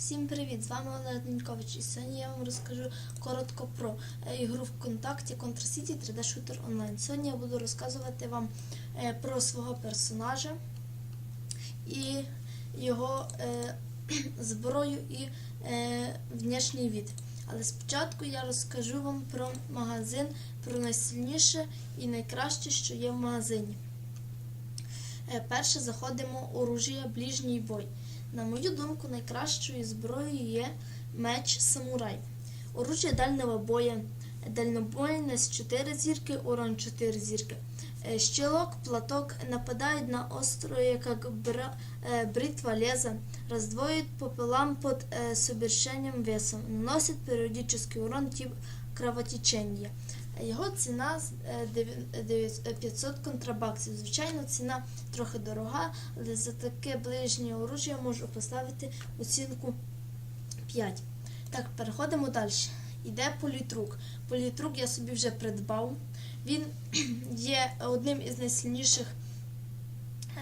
Всім привіт! З вами Олег Денькович і сьогодні я вам розкажу коротко про е, ігру ВКонтакті Contra City 3D Shooter Online. Сьогодні я буду розказувати вам е, про свого персонажа і його е, зброю і внешній від. Але спочатку я розкажу вам про магазин, про найсильніше і найкраще, що є в магазині. Перше заходимо оружія ближній бой. На мою думку, найкращою зброєю є меч самурай. Оружие дальнього боя. Дальнобойність 4 зірки, урон 4 зірки. Е, Щелок, платок нападають на острое, як е, бритва леза, раздвоит пополам под э, совершенным весом, наносит периодический урон тип кровотечения. Його ціна е, дев'я- дев'ять- е, 500 контрабаксів. Звичайно, ціна трохи дорога, але за таке ближнє оружие можу поставити оцінку 5. Так, переходимо далі. Іде політрук. Політрук я собі вже придбав. Він є одним із найсильніших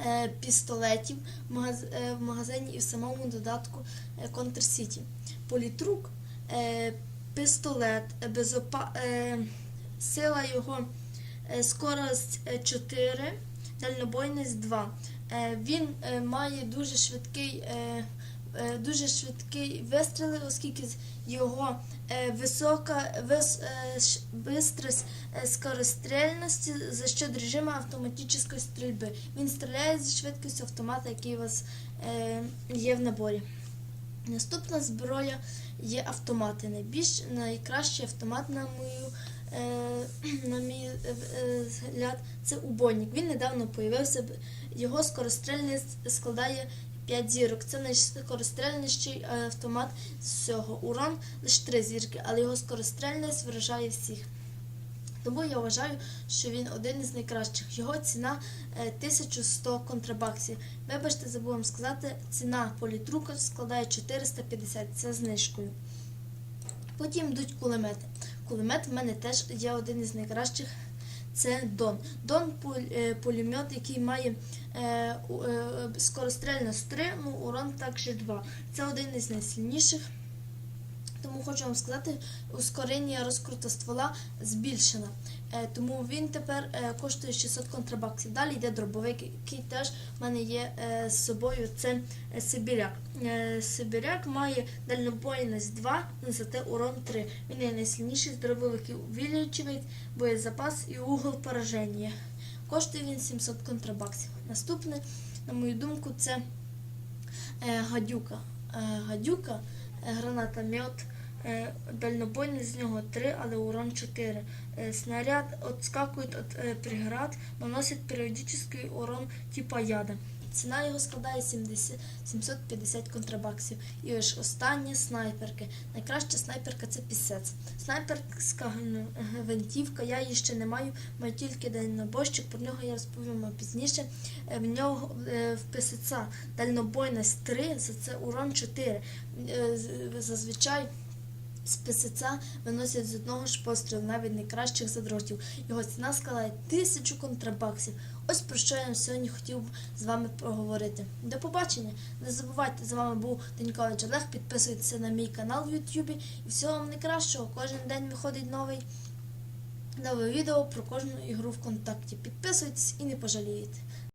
е, пістолетів в магаз- е, в магазині і в самому додатку е, Counter City. Політрук е, пістолет, е, безопа... е, сила його е, скорость е, 4, дальнобойність 2. Е, Він е, має дуже швидкий, е, е, дуже швидкий вистріли, оскільки його е, висока вис, е, бистрость е, скорострільності за счет режиму автоматичної стрільби. Він стріляє зі швидкістю автомата, який у вас е, є в наборі. Наступна зброя є автомати. Найбільш найкращий автомат, на мою е, на мій е, е, взгляд, це убойник. Він недавно появився. Його скорострільність складає 5 зірок. Це найскорострільніший е, автомат з всього. Урон лише 3 зірки, але його скорострільність вражає всіх. Тому я вважаю, що він один із найкращих. Його ціна е, 1100 контрабаксів. Вибачте, забув вам сказати, ціна політрука складає 450, це знижкою. Потім йдуть кулемети. Кулемет в мене теж є один із найкращих. Це Дон. Дон е, пулемет, який має е, е, скорострільність 3, ну урон також 2. Це один із найсильніших. Тому хочу вам сказати, ускорення розкруту ствола збільшено. Е, тому він тепер е, коштує 600 контрабаксів. Далі йде дробовик, який теж в мене є е, з собою. Це Сибіряк. Сибіряк має дальнобойність 2, зате урон 3. Він є найсильніший з дробовиків. Увеличує боєзапас і угол пораження. Коштує він 700 контрабаксів. Наступне, на мою думку, це гадюка. Гадюка, гранатомет, е, дальнобойність з нього 3, але урон 4. Е, снаряд відскакує від е, преград, наносить періодичний урон типа яда. Ціна його складає 70, 750 контрабаксів. І ось останні снайперки. Найкраща снайперка це пісець. Снайперська гвинтівка, я її ще не маю, маю тільки дальнобойщик, про нього я розповім пізніше. Е, В нього е, в писеця дальнобойність 3, за це урон 4. Е, Зазвичай з писеця виносять з одного ж пострілу, навіть найкращих задротів. Його ціна складає тисячу контрабаксів. Ось про що я сьогодні хотів з вами поговорити. До побачення! Не забувайте, з вами був Денькович Олег. Підписуйтеся на мій канал в Ютубі. І всього вам найкращого. Кожен день виходить новий, нове відео про кожну ігру ВКонтакті. Підписуйтесь і не пожалієте.